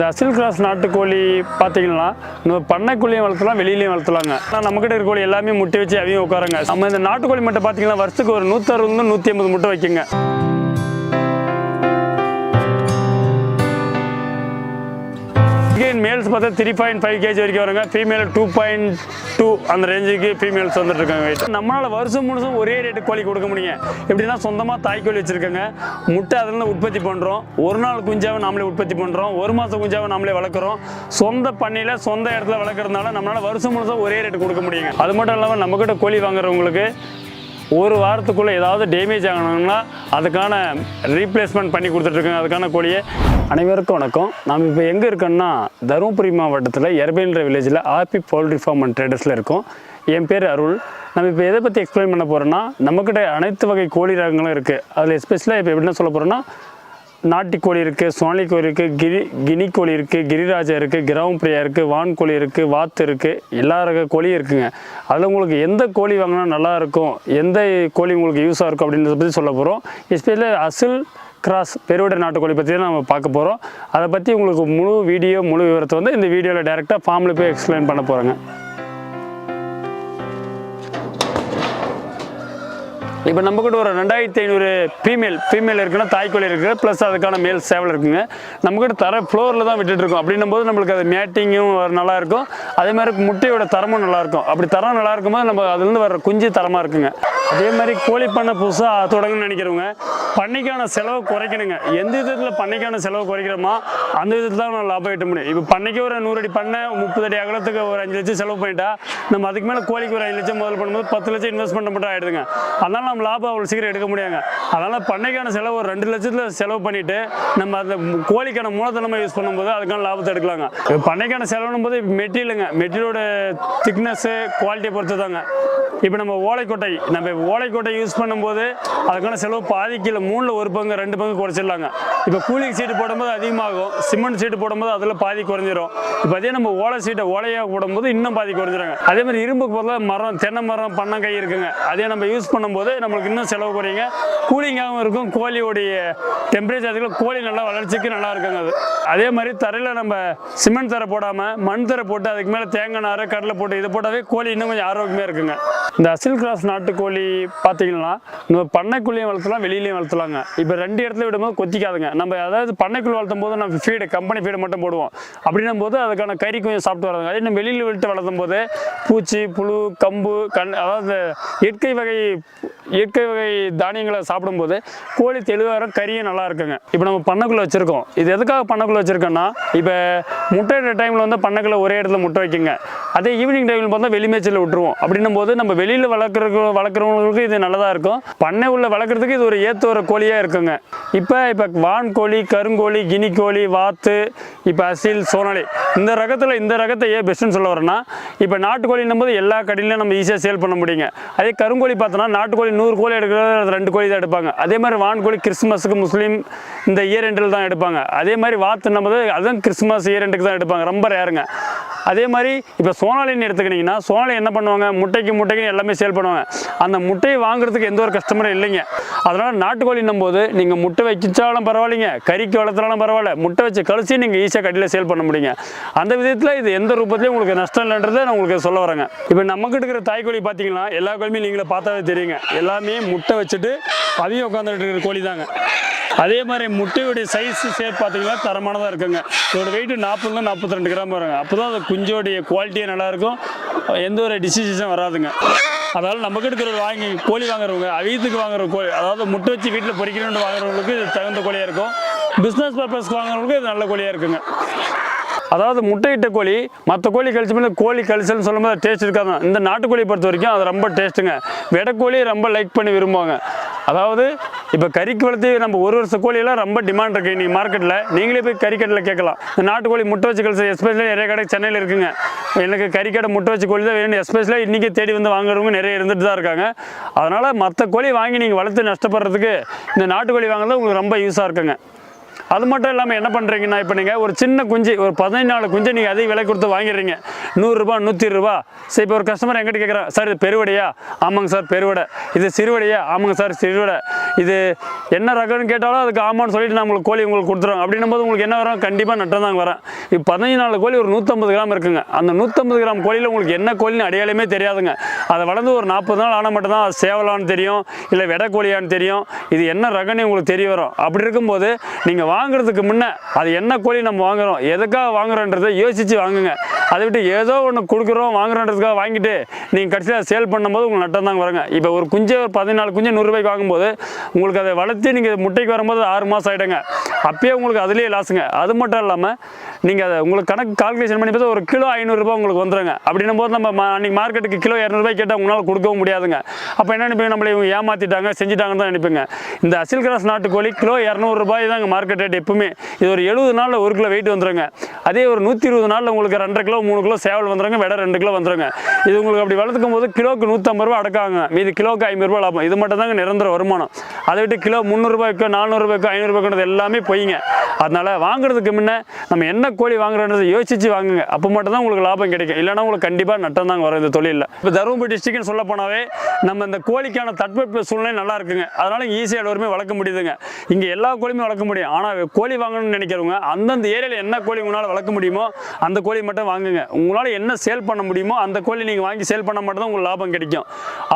இந்த அசில் கிராஸ் நாட்டுக்கோழி பார்த்தீங்கன்னா நம்ம பண்ணைக்குள்ளேயும் வளர்த்தலாம் வெளியிலையும் வளர்த்தலாங்க. ஆனால் நம்மக்கிட்ட இருக்க கோழி எல்லாமே முட்டை வச்சு அவையும் உட்காருங்க. நம்ம இந்த நாட்டுக்கோழி மட்டும் பார்த்தீங்கன்னா வருஷத்துக்கு ஒரு நூற்றறுபது நூற்றி ஐம்பது முட்டை வைக்குங்க. மேல்ஸ் பார்த்தா த்ரீ பாயிண்ட் ஃபைவ் கேஜி வரைக்கும் வருங்க. ஃபீமேல் டூ பாயிண்ட் டூ அந்த ரேஞ்சுக்கு ஃபீமேல்ஸ் வந்துட்டு இருக்காங்க நம்மளால் வருஷம் முழுசும் ஒரே ரேட்டு கோழி கொடுக்க முடியுங்க. எப்படின்னா சொந்தமாக தாய்க்கோழி வச்சிருக்கோங்க. முட்டை அதில் உற்பத்தி பண்ணுறோம் ஒரு நாள் குஞ்சாவை நாமளே உற்பத்தி பண்ணுறோம் ஒரு மாதம் குஞ்சாவை நாமளே வளர்க்குறோம். சொந்த பண்ணையில் சொந்த இடத்துல வளர்க்குறதுனால நம்மளால் வருஷம் முழுசும் ஒரே ரேட்டு கொடுக்க முடியுங்க. அது மட்டும் இல்லாமல் நம்மக்கிட்ட கோழி வாங்குறவங்களுக்கு ஒரு வாரத்துக்குள்ளே ஏதாவது டேமேஜ் ஆகணும்னா அதுக்கான ரீப்ளேஸ்மெண்ட் பண்ணி கொடுத்துட்ருக்காங்க அதுக்கான கோழியை. அனைவருக்கும் வணக்கம். நாம் இப்போ எங்கே இருக்கோம்னா தருமபுரி மாவட்டத்தில் எர்பேன்ற வில்லேஜில் ஆர்பி போல்ட்ரி ஃபார்ம் அண்ட் ட்ரேடர்ஸில் இருக்கோம். என் பேர் அருள். நம்ம இப்போ எதை பற்றி எக்ஸ்பிளைன் பண்ண போகிறோன்னா நம்மக்கிட்ட அனைத்து வகை கோழி ரகங்களும் இருக்குது அதில் எஸ்பெஷலாக இப்போ எப்படின்னா சொல்ல போகிறோன்னா நாட்டுக்கோழி இருக்குது சோனி கோழி இருக்குது கிரி கினி கோழி இருக்குது கிரிராஜா இருக்குது கிரவம் பிரியா இருக்குது வான் கோழி இருக்குது வாத்து இருக்குது எல்லா ரக கோழியும் இருக்குதுங்க அதில் உங்களுக்கு எந்த கோழி வாங்கினா நல்லா இருக்கும் எந்த கோழி உங்களுக்கு யூஸாக இருக்கும் அப்படின்றத பற்றி சொல்ல போகிறோம் எஸ்பெஷலி அசில் கிராஸ் பெருவிட நாட்டுக்கோழி பற்றி தான் நம்ம பார்க்க போகிறோம் அதை பற்றி உங்களுக்கு முழு வீடியோ முழு விவரத்தை வந்து இந்த வீடியோவில் டேரெக்டாக ஃபார்மில் போய் எக்ஸ்பிளைன் பண்ண போகிறேங்க இப்போ நம்மக்கிட்ட ஒரு ரெண்டாயிரத்தி ஐநூறு ஃபீமேல் ஃபீமேல் இருக்குன்னா தாய்க்கோழி இருக்குது. ப்ளஸ் அதுக்கான மேல் சேவல் இருக்குங்க. நம்மக்கிட்ட தர ஃப்ளோரில் தான் விட்டுட்டுருக்கோம் அப்படின்னும் போது நம்மளுக்கு அது மேட்டிங்கும் நல்லாயிருக்கும் அதே மாதிரி முட்டையோட தரமும் நல்லாயிருக்கும் அப்படி தரம் நல்லா இருக்கும்போது நம்ம அதுலேருந்து வர குஞ்சு தரமாக இருக்குங்க. அதே மாதிரி கோழி பண்ணை புதுசாக தொடங்கன்னு நினைக்கிறவங்க பண்ணைக்கான செலவை குறைக்கணுங்க. எந்த விதத்தில் பண்ணைக்கான செலவு குறைக்கிறோமோ அந்த விதத்தில் தான் நான் லாபம் ஈட்ட முடியும். இப்போ பண்ணைக்கு ஒரு நூறு அடி பண்ணை முப்பது அடி அகலத்துக்கு ஒரு அஞ்சு லட்சம் செலவு பண்ணிட்டா நம்ம அதுக்கு மேலே கோழிக்கு ஒரு அஞ்சு லட்சம் முதல் பண்ணும்போது பத்து லட்சம் இன்வெஸ்ட்மெண்ட் மட்டும் ஆகிடுதுங்க அதனால் நம்ம லாபம் அவ்வளோ சீக்கிரம் எடுக்க முடியாங்க அதனால் பண்ணைக்கான செலவு ஒரு ரெண்டு லட்சத்தில் செலவு பண்ணிட்டு நம்ம அந்த கோழிக்கான மூலதனமாக யூஸ் பண்ணும்போது அதுக்கான லாபத்தை எடுக்கலாங்க. இப்போ பண்ணைக்கான செலவுனும் போது மெட்டீரியலுங்க மெட்டீரியலோட திக்னஸ்ஸு குவாலிட்டியை பொறுத்து தாங்க இப்போ நம்ம ஓலைக்கொட்டை நம்ம ஓலைக்கோட்டை ஓலைக்கொட்டை யூஸ் பண்ணும்போது அதுக்கான செலவு பாதி கிலோ மூணில் ஒரு பங்கு ரெண்டு பங்கு குறைச்சிடலாங்க. இப்போ கூலிங் சீட்டு போடும்போது அதிகமாகும். சிமெண்ட் சீட்டு போடும்போது அதில் பாதி குறைஞ்சிரும். இப்போ அதே நம்ம ஓலை சீட்டை ஓலையாக போடும்போது இன்னும் பாதி குறைஞ்சிருங்க. அதே மாதிரி இரும்புக்கு பதிலாக மரம் தென்னை மரம் பண்ணங்கை இருக்குங்க. அதே நம்ம யூஸ் பண்ணும்போது நம்மளுக்கு இன்னும் செலவு குறையுங்க. கூலிங்காகவும் இருக்கும். கோழியோடைய டெம்பரேச்சர் அதுக்குள்ள கோழி நல்லா வளர்ச்சிக்கு நல்லா இருக்குங்க அது. அதே மாதிரி தரையில் நம்ம சிமெண்ட் தரை போடாமல் மண் தரை போட்டு அதுக்கு மேலே தேங்காய் நார் கடலை போட்டு இதை போட்டாவே கோழி இன்னும் கொஞ்சம் ஆரோக்கியமாக இருக்குங்க. இந்த அசில் கிராஸ் நாட்டுக்கோழி பார்த்தீங்கன்னா நம்ம பண்ணைக்குள்ளேயும் வளர்த்தலாம் வெளியிலையும் வளர்த்தலாங்க இப்போ ரெண்டு இடத்துல விடும்போது கொத்திக்காதுங்க. நம்ம அதாவது பண்ணைக்குள் வளர்த்தும் போது நம்ம ஃபீடு கம்பெனி ஃபீடு மட்டும் போடுவோம். அப்படின்னும் போது அதுக்கான கறி கொஞ்சம் சாப்பிட்டு வராங்க அதே நம்ம வெளியில் விட்டு வளர்த்தும் போது பூச்சி புழு கம்பு கண் அதாவது இயற்கை வகை இயற்கை வகை தானியங்களை சாப்பிடும்போது கோழி தெளிவாக கறியும் நல்லா இருக்குங்க. இப்போ நம்ம பண்ணைக்குள்ளே வச்சுருக்கோம். இது எதுக்காக பண்ணைக்குள்ளே வச்சுருக்கோன்னா இப்போ முட்டையிட டைமில் வந்து பண்ணைக்குள்ளே ஒரே இடத்துல முட்டை வைக்குங்க. அதே ஈவினிங் டைமில் பார்த்தா வெளிமேச்சல் விட்டுருவோம். அப்படின்னும் போது நம்ம வெளியில் வளர்க்குற வளர்க்குறவங்களுக்கு இது நல்லதாக இருக்கும். பண்ணை உள்ள வளர்க்குறதுக்கு இது ஒரு ஏற்ற ஒரு கோழியாக இருக்குங்க. இப்போ இப்போ வான்கோழி கருங்கோழி கினிக்கோழி வாத்து இப்போ அசில் சோனாலி இந்த ரகத்தில் இந்த ரகத்தை ஏன் பெஸ்ட்டுன்னு சொல்ல வரேன்னா இப்போ நாட்டுக்கோழின்னும் போது எல்லா கடையிலையும் நம்ம ஈஸியாக சேல் பண்ண முடியுங்க. அதே கருங்கோழி பார்த்தோன்னா நாட்டுக்கோழி நூறு கோழி எடுக்கிறது ரெண்டு கோழி தான் எடுப்பாங்க. அதே மாதிரி வான்கோழி கிறிஸ்மஸுக்கு முஸ்லீம் இந்த இயர் எண்டில் தான் எடுப்பாங்க. அதே மாதிரி வாத்து நம்ம அதுவும் கிறிஸ்மஸ் இயர் எண்டுக்கு தான் எடுப்பாங்க. ரொம்ப ரேருங்க அதே மாதிரி இப்போ சோனாலின்னு எடுத்துக்கிட்டிங்கன்னா சோனாலி என்ன பண்ணுவாங்க? முட்டைக்கு முட்டைக்கு எல்லாமே சேல் பண்ணுவாங்க. அந்த முட்டையை வாங்குறதுக்கு எந்த ஒரு கஸ்டமரும் இல்லைங்க. அதனால் நாட்டுக்கோழின்னும் போது நீங்கள் முட்டை வைக்கிச்சாலும் பரவாயில்லைங்க. கறிக்கு வளர்த்தாலும் பரவாயில்ல. முட்டை வச்சு கழிச்சு நீங்கள் ஈஸியாக கடையில் சேல் பண்ண முடியுங்க. அந்த விதத்தில் இது எந்த ரூபத்துலையும் உங்களுக்கு நஷ்டம் இல்லைன்றதை நான் உங்களுக்கு சொல்ல வரேங்க. இப்போ நம்மக்கிட்ட இருக்கிற தாய்க்கோழி பார்த்தீங்கன்னா எல்லா கோழியுமே நீங்களே பார்த்தாவே தெரியுங்க. எல்லாமே முட்டை வச்சுட்டு அதையும் உட்காந்துட்டு இருக்கிற கோழி தாங்க அதே மாதிரி முட்டையுடைய சைஸ் சேர் பார்த்தீங்கன்னா தரமானதாக இருக்குங்க. இதோட வெயிட் நாற்பதுலேருந்து நாற்பத்தி ரெண்டு கிராம் வருங்க. அப்போ தான் அந்த குஞ்சோடைய குவாலிட்டியே நல்லாயிருக்கும். எந்த ஒரு டிசீஸும் வராதுங்க. அதாவது நம்ம கிட்ட இருக்கிற வாங்கி கோழி வாங்குறவங்க அவியத்துக்கு வாங்குற கோழி அதாவது முட்டை வச்சு வீட்டில் பொறிக்கணும்னு வாங்குறவங்களுக்கு இது தகுந்த கோழியாக இருக்கும். பிஸ்னஸ் பர்பஸ்க்கு வாங்குறவங்களுக்கு இது நல்ல கோழியாக இருக்குங்க. அதாவது முட்டையிட்ட கோழி மற்ற கோழி கழிச்ச மேலே கோழி கழிச்சல்னு சொல்லும்போது டேஸ்ட் இருக்காது இந்த நாட்டுக்கோழி பொறுத்த வரைக்கும் அது ரொம்ப டேஸ்ட்டுங்க வெடைக்கோழி ரொம்ப லைக் பண்ணி விரும்புவாங்க. அதாவது இப்போ கறிக்கு வளர்த்து நம்ம ஒரு வருஷ கோழியெல்லாம் ரொம்ப டிமாண்ட் இருக்குது இன்றைக்கி மார்க்கெட்டில் நீங்களே போய் கறிக்கடையில் கேட்கலாம். இந்த நாட்டுக்கோழி முட்டை வச்சு கழிச்சு எஸ்பெஷலி நிறைய கடை சென்னையில் இருக்குங்க. எனக்கு கறிக்கடை முட்டை வச்சு கோழி தான் வேணும் எஸ்பெஷலாக இன்றைக்கி தேடி வந்து வாங்குறவங்க நிறைய இருந்துட்டு தான் இருக்காங்க. அதனால் மற்ற கோழி வாங்கி நீங்கள் வளர்த்து நஷ்டப்படுறதுக்கு இந்த நாட்டுக்கோழி வாங்குறது உங்களுக்கு ரொம்ப யூஸாக இருக்குங்க. அது மட்டும் இல்லாமல் என்ன பண்ணுறீங்கன்னா இப்போ நீங்கள் ஒரு சின்ன குஞ்சு ஒரு பதினஞ்சு நாலு குஞ்சு நீங்கள் அதிக விலை கொடுத்து வாங்கிடுறீங்க. நூறுரூபா நூற்றி ரூபா சரி இப்போ ஒரு கஸ்டமர் எங்கிட்ட கேட்குறான் சார் இது பெருவடையா? ஆமாங்க சார் பெருவடை. இது சிறுவடையா? ஆமாங்க சார் சிறுவடை. இது என்ன ரகம்னு கேட்டாலும் அதுக்கு ஆமான்னு சொல்லிட்டு நான் உங்களுக்கு கோழி உங்களுக்கு கொடுத்துறோம். அப்படின்னும் போது உங்களுக்கு என்ன வரும்? கண்டிப்பாக நட்டம் தான் வரேன் இப்போ பதினஞ்சு நாலு கோழி ஒரு நூற்றம்பது கிராம் இருக்குங்க. அந்த நூற்றம்பது கிராம் கோழியில் உங்களுக்கு என்ன கோழின்னு அடையாளமே தெரியாதுங்க. அதை வளர்ந்து ஒரு நாற்பது நாள் ஆனால் மட்டும்தான் அது சேவலான்னு தெரியும் இல்லை வெடை கோழியான்னு தெரியும். இது என்ன ரகம்னு உங்களுக்கு தெரிய வரும். அப்படி இருக்கும்போது நீங்கள் வா வாங்குறதுக்கு முன்னே அது என்ன கோழி நம்ம வாங்குறோம்? எதுக்காக வாங்குறோன்றதை யோசித்து வாங்குங்க. அதை விட்டு ஏதோ ஒன்று கொடுக்குறோம் வாங்குறோன்றதுக்காக வாங்கிட்டு நீங்கள் கடைசியாக சேல் பண்ணும்போது உங்களுக்கு நட்டம் தாங்க வருங்க. இப்போ ஒரு குஞ்சு ஒரு பதினாலு குஞ்சு நூறுரூபாய்க்கு வாங்கும்போது உங்களுக்கு அதை வளர்த்து நீங்கள் முட்டைக்கு வரும்போது ஆறு மாதம் ஆகிடுங்க அப்பயே உங்களுக்கு அதுலேயே லாஸுங்க அது மட்டும் இல்லாமல் நீங்கள் அதை உங்களுக்கு கணக்கு கால்குலேஷன் பண்ணி பார்த்தா ஒரு கிலோ ஐநூறுரூபா உங்களுக்கு வந்துடுங்க அப்படின்னும் போது நம்ம அன்றைக்கி மார்க்கெட்டுக்கு கிலோ இரநூறுபாய் கேட்டால் உங்களால் கொடுக்கவும் முடியாதுங்க. அப்போ என்ன நினைப்பீங்க? நம்மளை இவங்க ஏமாற்றிட்டாங்க செஞ்சுட்டாங்கன்னு தான் நினைப்பீங்க. இந்த அசில் கிராஸ் நாட்டுக்கோழி கிலோ இரநூறுபாய் தாங்க மார்க்கெட் ரேட் எப்பவுமே. இது ஒரு எழுபது நாளில் ஒரு கிலோ வெயிட் வந்துருங்க. அதே ஒரு நூற்றி இருபது நாளில் உங்களுக்கு ரெண்டரை கிலோ மூணு கிலோ சேவல் வந்துடுங்க விட ரெண்டு கிலோ வந்துடுங்க இது உங்களுக்கு அப்படி வளர்த்துக்கும் போது கிலோக்கு நூற்றம்பது ரூபா அடக்காங்க. மீது கிலோக்கு ஐம்பது ரூபா லாபம். இது மட்டும் தாங்க நிரந்தர வருமானம். அதை விட்டு கிலோ முந்நூறுரூபாய்க்கோ நானூறுரூபாய்க்கோ ஐநூறுபாய்க்கு எல்லாமே பொய்ங்க. அதனால வாங்குறதுக்கு முன்னே நம்ம என்ன கோழி வாங்குறோன்றதை யோசிச்சு வாங்குங்க. அப்போ மட்டும் தான் உங்களுக்கு லாபம் கிடைக்கும். இல்லைன்னா உங்களுக்கு கண்டிப்பாக நட்டம் தாங்க வரும் இந்த தொழிலில். இப்போ தருமபுரி டிஸ்ட்ரிக்ட்னு சொல்ல போனாவே நம்ம இந்த கோழிக்கான தட்பவெப்ப சூழ்நிலை நல்லா இருக்குங்க. அதனால ஈஸியாக எல்லோருமே வளர்க்க முடியுதுங்க. இங்கே எல்லா கோழியுமே வளர்க்க முடியும். ஆனால் கோழி வாங்கணும்னு நினைக்கிறவங்க அந்தந்த ஏரியாவில் என்ன கோழி உங்களால் வளர்க்க முடியுமோ அந்த கோழி மட்டும் வாங்குங்க உங்களால் என்ன சேல் பண்ண முடியுமோ அந்த கோழி நீங்கள் வாங்கி சேல் பண்ண மட்டும் தான் உங்களுக்கு லாபம் கிடைக்கும்.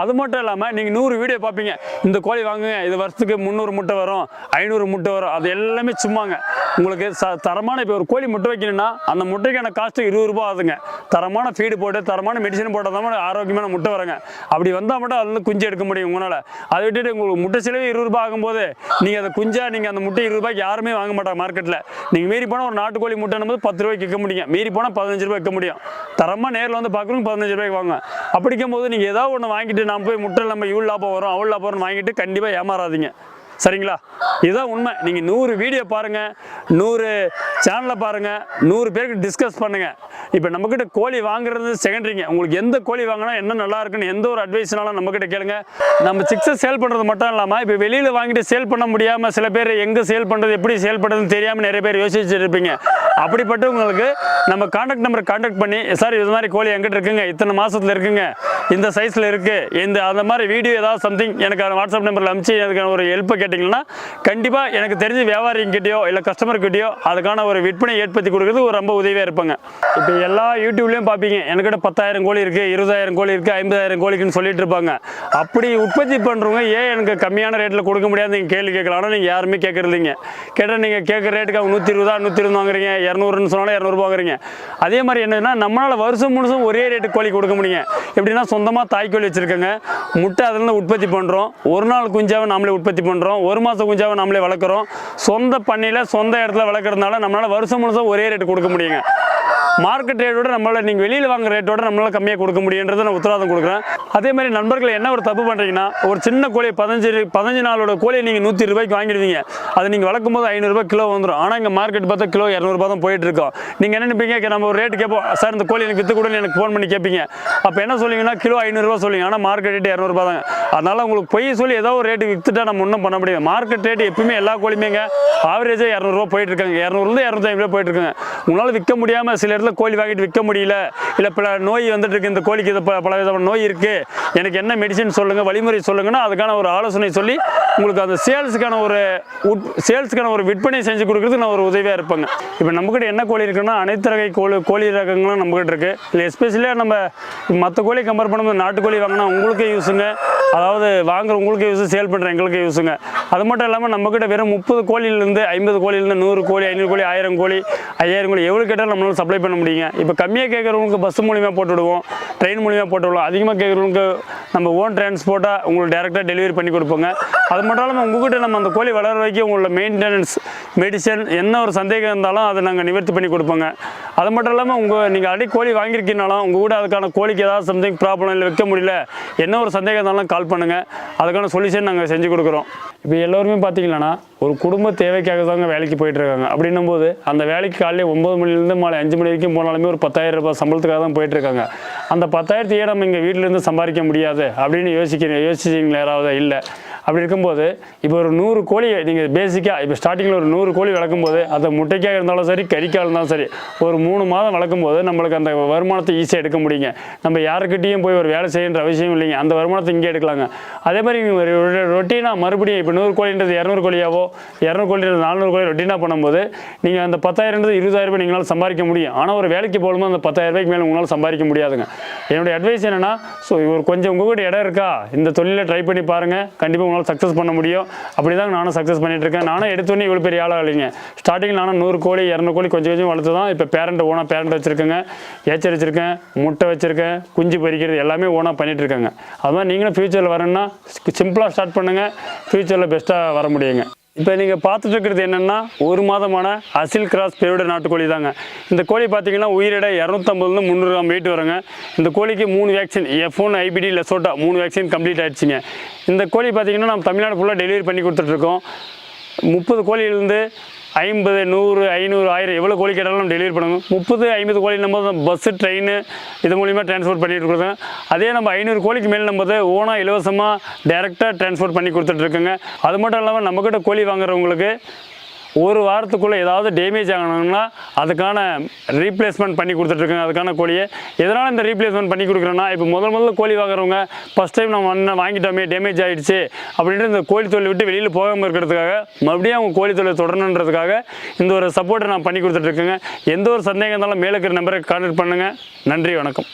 அது மட்டும் இல்லாமல் நீங்கள் நூறு வீடியோ பார்ப்பீங்க. இந்த கோழி வாங்குங்க இது வருஷத்துக்கு முந்நூறு முட்டை வரும் ஐநூறு முட்டை வரும் அது எல்லாமே சும்மாங்க. உங்களுக்கு ச தரமான இப்போ ஒரு கோழி முட்டை வைக்கணும்னா அந்த முட்டைக்கான காஸ்ட்டு இருபது ரூபா ஆகுதுங்க. தரமான ஃபீடு போட்டு தரமான மெடிசன் போட்டால் தான் ஆரோக்கியமான முட்டை வருங்க. அப்படி வந்தால் மட்டும் அதுல இருந்து குஞ்சு எடுக்க முடியும் உங்களால். அதை விட்டுட்டு உங்களுக்கு முட்டை செலவு இருபது ரூபாய் ஆகும்போது நீங்கள் அந்த குஞ்சா நீங்கள் அந்த முட்டை இருபது ரூபாய்க்கு யாருமே வாங்க மாட்டாங்க மார்க்கெட்டில் நீங்கள் மீறி போனால் ஒரு நாட்டுக்கோழி முட்டை போது பத்து ரூபாய்க்கு விற்க முடியும் மீறி போனால் பதினஞ்சு ரூபாய் பார்க்க முடியும். தரமாக நேரில் வந்து பார்க்குறவங்க பதினஞ்சு ரூபாய்க்கு வாங்க அப்படிக்கும் போது நீங்கள் ஏதாவது ஒன்று வாங்கிட்டு நான் போய் முட்டை நம்ம இவ்வளோ லாபம் வரும் அவ்வளோ லாபம் வரும்னு வாங்கிட்டு கண்டிப்பாக ஏமாறாதீங்க. சரிங்களா? இதுதான் உண்மை. நீங்கள் நூறு வீடியோ பாருங்கள் நூறு சேனலை பாருங்கள் நூறு பேருக்கு டிஸ்கஸ் பண்ணுங்கள் இப்போ நம்மக்கிட்ட கோழி வாங்குறது செகண்டரிங்க உங்களுக்கு எந்த கோழி வாங்கினா என்ன நல்லா இருக்குன்னு எந்த ஒரு அட்வைஸ்னாலும் நம்மக்கிட்ட கேளுங்க. நம்ம சிக்ஸை சேல் பண்ணுறது மட்டும் இல்லாமல் இப்போ வெளியில் வாங்கிட்டு சேல் பண்ண முடியாமல் சில பேர் எங்கே சேல் பண்ணுறது எப்படி சேல் பண்ணுறதுன்னு தெரியாமல் நிறைய பேர் யோசிச்சுட்டு இருப்பீங்க. அப்படிப்பட்டவங்களுக்கு நம்ம கான்டாக்ட் நம்பரை கான்டாக்ட் பண்ணி சார் இது மாதிரி கோழி எங்கிட்ட இருக்குங்க. இத்தனை மாதத்தில் இருக்குங்க. இந்த சைஸில் இருக்குது இந்த அந்த மாதிரி வீடியோ ஏதாவது சம்திங் எனக்கு அந்த வாட்ஸ்அப் நம்பரில் அனுப்பிச்சு எனக்கு ஒரு ஹெல்ப்பை கேட்டிங்கன்னா கண்டிப்பாக எனக்கு தெரிஞ்ச வியாபாரிங்கிட்டயோ இல்லை கஸ்டமர்கிட்டயோ அதுக்கான ஒரு விற்பனை ஏற்படுத்தி கொடுக்குறது ஒரு ரொம்ப உதவியாக இருப்பாங்க. இப்போ எல்லா யூடியூப்லேயும் பார்ப்பீங்க என்கிட்ட பத்தாயிரம் கோழி இருக்குது இருபதாயிரம் கோழி இருக்குது ஐம்பதாயிரம் கோழிக்குன்னு சொல்லிட்டு இருப்பாங்க. அப்படி உற்பத்தி பண்ணுறவங்க ஏன் எனக்கு கம்மியான ரேட்டில் கொடுக்க முடியாது நீங்கள் கேள்வி கேட்கலாம் ஆனால் நீங்கள் யாருமே கேட்குறதில்லைங்க. கேட்டால் நீங்கள் கேட்குற ரேட்டுக்கு அவங்க நூற்றி இருபதா நூற்றி இருபது வாங்குறீங்க இரநூறுன்னு சொன்னாலும் இரநூறுபா வாங்குறீங்க. அதே மாதிரி என்னன்னா நம்மளால் வருஷம் முழுசும் ஒரே ரேட்டு கோழி கொடுக்க முடியும் எப்படின்னா சொந்தமாக தாய்க்கோழி வச்சுருக்கோங்க முட்டை அதில் உற்பத்தி பண்ணுறோம் ஒரு நாள் குஞ்சாவை நம்மளே உற்பத்தி பண்ணுறோம் ஒரு மாதம் குஞ்சாவை நம்மளே வளர்க்குறோம். சொந்த பண்ணையில் சொந்த இடத்துல வளர்க்குறதுனால நம்மளால் வருஷம் முழுசும் ஒரே ரேட்டு கொடுக்க முடியுங்க. மார்க்கெட் ரேட்டோட நம்மளால் நீங்கள் வெளியில் வாங்குற ரேட்டோட நம்மளால் கம்மியாக கொடுக்க முடியுன்றதை நான் உத்தரவாதம் கொடுக்குறேன். அதே மாதிரி நண்பர்கள் என்ன ஒரு தப்பு பண்ணுறீங்கன்னா ஒரு சின்ன கோழி பதினஞ்சு பதினஞ்சு நாளோட கோழியை நீங்கள் நூற்றி ரூபாய்க்கு வாங்கிடுவீங்க. அதை நீங்கள் வளர்க்கும் போது ஐநூறுரூபா கிலோ வந்துடும் ஆனால் இங்கே மார்க்கெட் பார்த்தா கிலோ இரநூறுபா தான் போயிட்டு இருக்கோம். நீங்கள் என்ன நினைப்பீங்க? நம்ம ஒரு ரேட்டு கேட்போம் சார் இந்த கோழி எனக்கு வித்து கொடுன்னு எனக்கு ஃபோன் பண்ணி கேட்பீங்க அப்போ என்ன சொல்லுவீங்கன்னா கிலோ ஐநூறுரூவா சொல்லுவீங்க. ஆனால் மார்க்கெட் ரேட் இரநூறுபா தாங்க. அதனால உங்களுக்கு பொய் சொல்லி ஏதோ ஒரு ரேட்டு வித்துட்டா நம்ம ஒன்றும் பண்ண முடியாது. மார்க்கெட் ரேட் எப்பயுமே எல்லா கோழியுமேங்க. ஆவரேஜாக இரநூறுவா போயிட்டு இருக்காங்க. இரநூறுலேருந்து இரநூத்தி போயிட்டு இருக்காங்க. உங்களால் விற்க முடியாமல் சில இடத்துல கோழி வாங்கிட்டு விற்க முடியல. இல்லை பல நோய் வந்துட்டு இருக்கு இந்த கோழிக்கு இது ப- பல விதமான நோய் இருக்குது எனக்கு என்ன மெடிசன் சொல்லுங்கள் வழிமுறை சொல்லுங்கன்னா அதுக்கான ஒரு ஆலோசனை சொல்லி உங்களுக்கு அந்த சேல்ஸுக்கான ஒரு உட் சேல்ஸுக்கான ஒரு விற்பனை செஞ்சு கொடுக்குறதுக்கு நான் ஒரு உதவியாக இருப்பேங்க. இப்போ நம்மக்கிட்ட என்ன கோழி இருக்குன்னா அனைத்து ரகை கோழி கோழி ரகங்களும் நம்மக்கிட்ட இருக்குது இல்லை எஸ்பெஷலியாக நம்ம மற்ற கோழி கம்பேர் பண்ணும்போது நாட்டுக்கோழி வாங்கினா உங்களுக்கே யூஸுங்க அதாவது வாங்குற உங்களுக்கு யூஸ் சேல் பண்ணுற எங்களுக்கு யூஸுங்க அது மட்டும் இல்லாமல் நம்மக்கிட்ட வெறும் முப்பது கோழிலேருந்து ஐம்பது கோழிலேருந்து நூறு கோழி ஐநூறு கோழி ஆயிரம் கோழி ஐயாயிரம் கோழி எவ்வளோ கேட்டாலும் நம்மளால சப்ளை பண்ண முடியுங்க. இப்போ கம்மியாக கேட்குறவங்களுக்கு பஸ் மூலிமா போட்டு விடுவோம் ட்ரெயின் மூலிமா போட்டு விடுவோம் அதிகமாக கேட்குறவங்களுக்கு நம்ம ஓன் டிரான்ஸ்போர்ட்டாக உங்களுக்கு டேரெக்டாக டெலிவரி பண்ணி கொடுப்போங்க. அது மட்டும் இல்லாமல் உங்ககிட்ட நம்ம அந்த கோழி வளர வரைக்கும் உங்களோட மெயின்டெனன்ஸ் மெடிசன் என்ன ஒரு சந்தேகம் இருந்தாலும் அதை நாங்கள் நிவர்த்தி பண்ணி கொடுப்போங்க. அது மட்டும் இல்லாமல் உங்கள் நீங்கள் அடி கோழி வாங்கியிருக்கீங்கனாலும் உங்கள் கூட அதுக்கான கோழிக்கு ஏதாவது சம்திங் ப்ராப்ளம் இல்லை வைக்க முடியல என்ன ஒரு சந்தேகம் இருந்தாலும் கால் பண்ணுங்கள் அதுக்கான சொல்யூஷன் நாங்கள் செஞ்சு கொடுக்குறோம். இப்போ எல்லோருமே பார்த்தீங்கன்னா ஒரு குடும்ப தேவைக்காக தாங்க வேலைக்கு போயிட்டுருக்காங்க. அப்படின்னும் போது அந்த வேலைக்கு காலையில் ஒம்பது மணிலேருந்து மாலை அஞ்சு மணி வரைக்கும் போனாலுமே ஒரு பத்தாயிரம் ரூபாய் சம்பளத்துக்காக தான் போயிட்டுருக்காங்க. அந்த பத்தாயிரத்தையே நம்ம இங்கே வீட்டிலேருந்து சம்பாதிக்க முடியாது அப்படின்னு யோசிக்கிறீங்க யோசிச்சிங்களா யாராவது? இல்லை. அப்படி இருக்கும்போது இப்போ ஒரு நூறு கோழி நீங்கள் பேசிக்காக இப்போ ஸ்டார்டிங்கில் ஒரு நூறு கோழி வளர்க்கும் போது அது முட்டைக்காக இருந்தாலும் சரி கறிக்காக இருந்தாலும் சரி ஒரு மூணு மாதம் வளர்க்கும் போது நம்மளுக்கு அந்த வருமானத்தை ஈஸியாக எடுக்க முடியுங்க. நம்ம யாருக்கிட்டேயும் போய் ஒரு வேலை செய்யன்ற அவசியம் இல்லைங்க. அந்த வருமானத்தை இங்கே எடுக்கலாங்க. அதே மாதிரி ரொட்டீனாக மறுபடியும் இப்போ நூறு கோழின்றது இரநூறு கோழியாவோ இரநூறு கோழின்றது நானூறு கோழி ரொட்டீனாக பண்ணும்போது நீங்கள் அந்த பத்தாயிரம்ன்றது இருபதாயிரம் ரூபாய் நீங்களால் சம்பாதிக்க முடியும். ஆனால் ஒரு வேலைக்கு போகும்போது அந்த பத்தாயிரம் ரூபாய்க்கு மேலே உங்களால் சம்பாதிக்க முடியாதுங்க. என்னுடைய அட்வைஸ் என்னென்னா ஸோ ஒரு கொஞ்சம் உங்கள் கூட இடம் இருக்கா? இந்த தொழிலை ட்ரை பண்ணி பாருங்கள் கண்டிப்பாக உங்களால் சக்ஸஸ் பண்ண முடியும். அப்படி தான் நானும் சக்ஸஸ் பண்ணிட்டு இருக்கேன் நானும் எடுத்தோன்னே இவ்வளோ பெரிய ஆளாக இல்லைங்க. ஸ்டார்டிங் நானும் நூறு கோழி இரநூறு கோழி கொஞ்சம் கொஞ்சம் வளர்த்து தான் இப்போ பேரண்ட் ஓனாக பேரண்ட் வச்சுருக்கேங்க. ஏச்சர் வச்சுருக்கேன் முட்டை வச்சுருக்கேன் குஞ்சு பறிக்கிறது எல்லாமே ஓனாக பண்ணிட்டு இருக்கேங்க அது மாதிரி நீங்களும் ஃப்யூச்சரில் வரணும்னா சிம்பிளாக ஸ்டார்ட் பண்ணுங்கள் ஃப்யூச்சரில் பெஸ்ட்டாக வர முடியுங்க. இப்போ நீங்கள் பார்த்துட்டு இருக்கிறது என்னென்னா ஒரு மாதமான அசில் கிராஸ் பெருவிட நாட்டுக்கோழி தாங்க. இந்த கோழி பார்த்தீங்கன்னா உயிரிட இரநூத்தம்பதுலேருந்து முந்நூறு கிராம் வெயிட் வருங்க. இந்த கோழிக்கு மூணு vaccine F one IBD LaSota மூணு வேக்சின் கம்ப்ளீட் ஆயிடுச்சுங்க. இந்த கோழி பார்த்தீங்கன்னா நம்ம தமிழ்நாடு ஃபுல்லாக டெலிவரி பண்ணி கொடுத்துட்ருக்கோம் முப்பது கோழியிலேருந்து ஐம்பது நூறு ஐநூறு ஆயிரம் எவ்வளோ கோழி கேட்டாலும் நம்ம டெலிவரி பண்ணுவோம் முப்பது ஐம்பது கோழி நம்ம பஸ்ஸு ட்ரெயின் இது மூலிமா டிரான்ஸ்போர்ட் பண்ணிட்டு இருக்கோம் அதே நம்ம ஐநூறு கோழிக்கு மேல் நம்ம ஓனாக இலவசமாக டேரெக்டாக டிரான்ஸ்போர்ட் பண்ணி கொடுத்துட்ருக்கோங்க அது மட்டும் இல்லாமல் நம்மக்கிட்ட கோழி வாங்குறவங்களுக்கு ஒரு வாரத்துக்குள்ளே ஏதாவது டேமேஜ் ஆகணும்னா அதுக்கான ரீப்ளேஸ்மெண்ட் பண்ணி கொடுத்துட்ருக்காங்க. அதுக்கான கோழியை. எதனால் இந்த ரீப்ளேஸ்மெண்ட் பண்ணி கொடுக்குறேன்னா இப்போ முதல் முதல்ல கோழி வாங்குறவங்க ஃபஸ்ட் டைம் நம்ம வந்து வாங்கிட்டோமே டேமேஜ் ஆகிடுச்சு அப்படின்ட்டு இந்த கோழி தொழில் விட்டு வெளியில் போகாமல் இருக்கிறதுக்காக மறுபடியும் அவங்க கோழி தொழில் தொடரணுன்றதுக்காக இந்த ஒரு சப்போர்ட்டை நான் பண்ணி கொடுத்துட்ருக்கேங்க. எந்த ஒரு சந்தேகம் இருந்தாலும் மேலே இருக்கிற நம்பரை கான்டாக்ட் பண்ணுங்கள் நன்றி வணக்கம்.